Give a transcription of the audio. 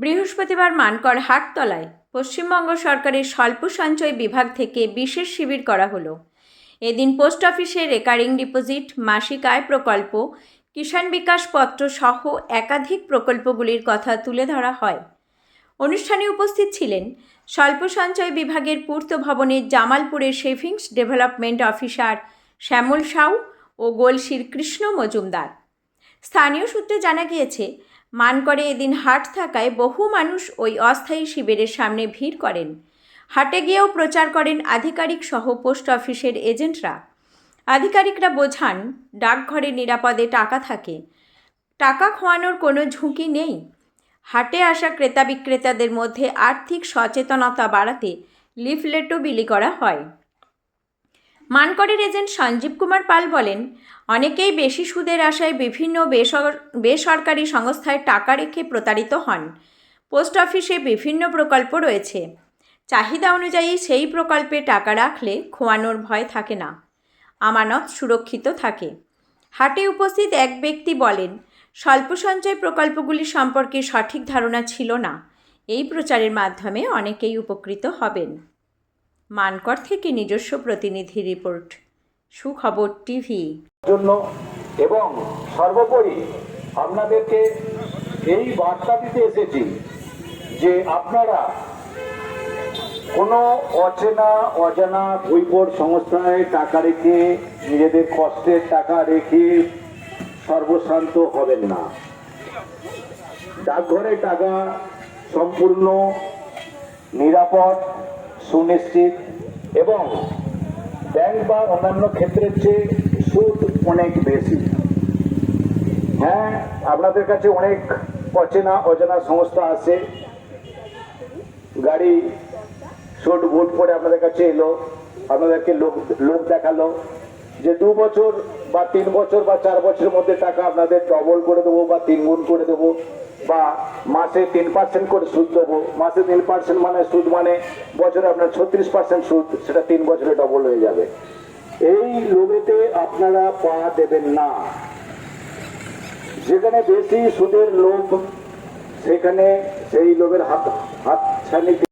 বৃহস্পতিবার মানকর হাটতলায় পশ্চিমবঙ্গ সরকারের স্বল্প সঞ্চয় বিভাগ থেকে বিশেষ শিবির করা হলো। এদিন পোস্ট অফিসে রেকারিং ডিপোজিট, মাসিক আয় প্রকল্প, কিষাণ বিকাশ পত্র সহ একাধিক প্রকল্পগুলির কথা তুলে ধরা হয়। অনুষ্ঠানে উপস্থিত ছিলেন স্বল্প সঞ্চয় বিভাগের পূর্ত ভবনের জামালপুরের savings development officer Shyamal Sau ও গোলসির কৃষ্ণ মজুমদার। স্থানীয় সূত্রে জানা গিয়েছে মানকরে এদিন হাট থাকায় বহু মানুষ ওই অস্থায়ী শিবিরের সামনে ভিড় করেন। হাটে গিয়েও প্রচার করেন আধিকারিক সহ পোস্ট অফিসের এজেন্টরা। আধিকারিকরা বোঝান, ডাকঘরে নিরাপদে টাকা থাকে। টাকা খোয়ানোর কোনো ঝুঁকি নেই। হাটে আসা ক্রেতা বিক্রেতাদের মধ্যে আর্থিক সচেতনতা বাড়াতে লিফলেটও বিলি করা হয়। মানকরের এজেন্ট সঞ্জীব কুমার পাল বলেন, অনেকেই বেশি সুদের আশায় বিভিন্ন বেসর- বেসরকারি সংস্থায় টাকা রেখে প্রতারিত হন। পোস্ট অফিসে বিভিন্ন প্রকল্প রয়েছে। চাহিদা অনুযায়ী সেই প্রকল্পে টাকা রাখলে খোয়ানোর ভয় থাকে না। আমানত সুরক্ষিত থাকে। হাটে উপস্থিত এক ব্যক্তি বলেন, স্বল্প সঞ্চয় প্রকল্পগুলি সম্পর্কে সঠিক ধারণা ছিল না। এই প্রচারের মাধ্যমে অনেকেই উপকৃত হবেন। মানকর থেকে নিজস্ব প্রতিনিধি রিপোর্ট। সুখবর টিভি। জন্য এবং সর্বোপরি আপনাদেরকে এই বার্তা দিতে এসেছি যে আপনারা কোনো অচেনা, অজানা বৈপর সংস্থায় টাকা রেখে নিজেদের কষ্টের টাকা রেখে সর্বশান্ত হবেন না। ডাকঘরে টাকা সম্পূর্ণ নিরাপদ সুনিশ্চিত এবং ব্যাংক বা অন্যান্য ক্ষেত্রের চেয়ে সুদ অনেক বেশি। হ্যাঁ আপনাদের কাছে অনেক অচেনা, অজানা সংস্থা আছে। গাড়ি শুট বুট পরে আপনাদের কাছে এলো, আপনাদেরকে লোক লোক দেখাল। যে দু বছর বা তিন বছর বা চার বছরের মধ্যে টাকা আপনাদের ডবল করে দেবো বা তিন গুণ করে দেবো বা মাসে তিন পার্সেন্ট করে সুদ দেবো। মাসে তিন পার্সেন্ট মানে সুদ মানে বছরে আপনার ছত্রিশ পার্সেন্ট সুদ, সেটা তিন বছরে ডবল হয়ে যাবে। এই লোভেতে আপনারা পা দেবেন না। যেখানে বেশি সুদের লোভ, সেখানে সেই লোভের হাত হাত ছানি